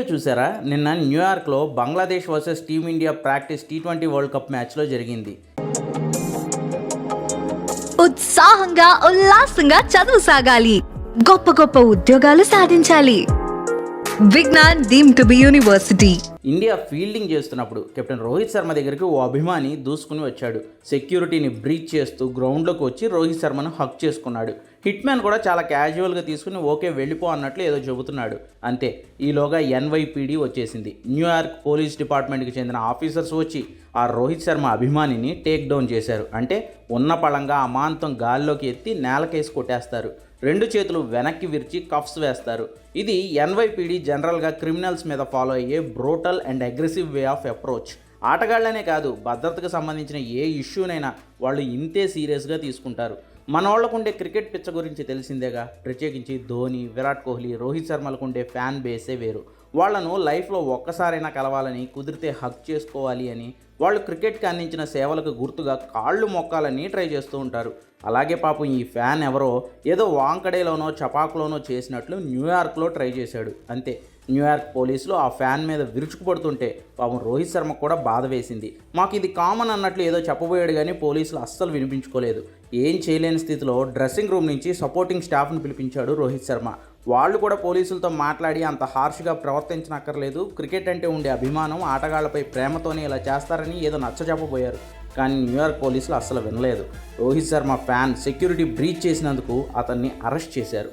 Video చూసారా? నిన్న న్యూయార్క్లో Bangladesh versus team India practice T twenty world cup మ్యాచ్లో జరిగింది. ఉత్సాహంగా ఉల్లాసంగా చదువు సాగాలి. గొప్ప గొప్ప ఉద్యోగాలు సాధించాలి. Vignan deemed to be university. India fielding చేస్తున్నప్పుడు కెప్టెన్ రోహిత్ శర్మ దగ్గరికి ఓ అభిమాని దూసుకుని వచ్చాడు. సెక్యూరిటీని బ్రీచ్ చేస్తూ గ్రౌండ్లోకి వచ్చి రోహిత్ శర్మను హక్ చేసుకున్నాడు. హిట్ మ్యాన్ కూడా చాలా క్యాజువల్గా తీసుకుని ఓకే వెళ్ళిపో అన్నట్లు ఏదో చెబుతున్నాడు. అంతే ఈలోగా ఎన్వైపీడీ వచ్చేసింది. న్యూయార్క్ పోలీస్ డిపార్ట్మెంట్కి చెందిన ఆఫీసర్స్ వచ్చి ఆ రోహిత్ శర్మ అభిమానిని టేక్ డౌన్ చేశారు. అంటే ఉన్న పళంగా అమాంతం గాల్లోకి ఎత్తి నేలకేసి కొట్టేస్తారు. రెండు చేతులు వెనక్కి విరిచి కఫ్స్ వేస్తారు. ఇది ఎన్వైపీడీ జనరల్గా క్రిమినల్స్ మీద ఫాలో అయ్యే brutal and aggressive way of approach. ఆటగాళ్ళనే కాదు భద్రతకు సంబంధించిన ఏ ఇష్యూనైనా వాళ్ళు ఇంతే సీరియస్గా తీసుకుంటారు. మన వాళ్ళకు ఉండే క్రికెట్ పిచ్చ గురించి తెలిసిందేగా? ప్రత్యేకించి ధోని విరాట్ కోహ్లీ రోహిత్ శర్మలకు ఉండే ఫ్యాన్ బేసే వేరు. వాళ్ళను లైఫ్లో ఒక్కసారైనా కలవాలని కుదిరితే హక్ చేసుకోవాలి అని వాళ్ళు క్రికెట్కి అందించిన సేవలకు గుర్తుగా కాళ్ళు మొక్కాలని ట్రై చేస్తూ ఉంటారు. అలాగే పాపం ఈ ఫ్యాన్ ఎవరో ఏదో వాంకడేలోనో చపాకులోనో చేసినట్లు న్యూయార్క్లో ట్రై చేశాడు. అంతే. న్యూయార్క్ పోలీసులు ఆ ఫ్యాన్ మీద విరుచుకుపడుతుంటే పాపం రోహిత్ శర్మకు కూడా బాధ వేసింది. మాకు ఇది కామన్ అన్నట్లు ఏదో చెప్పబోయాడు కానీ పోలీసులు అస్సలు వినిపించుకోలేదు. ఏం చేయలేని స్థితిలో డ్రెస్సింగ్ రూమ్ నుంచి సపోర్టింగ్ స్టాఫ్ను పిలిపించాడు రోహిత్ శర్మ. వాళ్ళు కూడా పోలీసులతో మాట్లాడి అంత హార్ష్గా ప్రవర్తించనక్కర్లేదు. క్రికెట్ అంటే ఉండే అభిమానం ఆటగాళ్ళపై ప్రేమతోనే ఇలా చేస్తారని ఏదో నచ్చజెప్పబోయారు. కానీ న్యూయార్క్ పోలీసులు అస్సలు వినలేదు. Rohit Sharma fan security breach చేసినందుకు అతన్ని అరెస్ట్ చేశారు.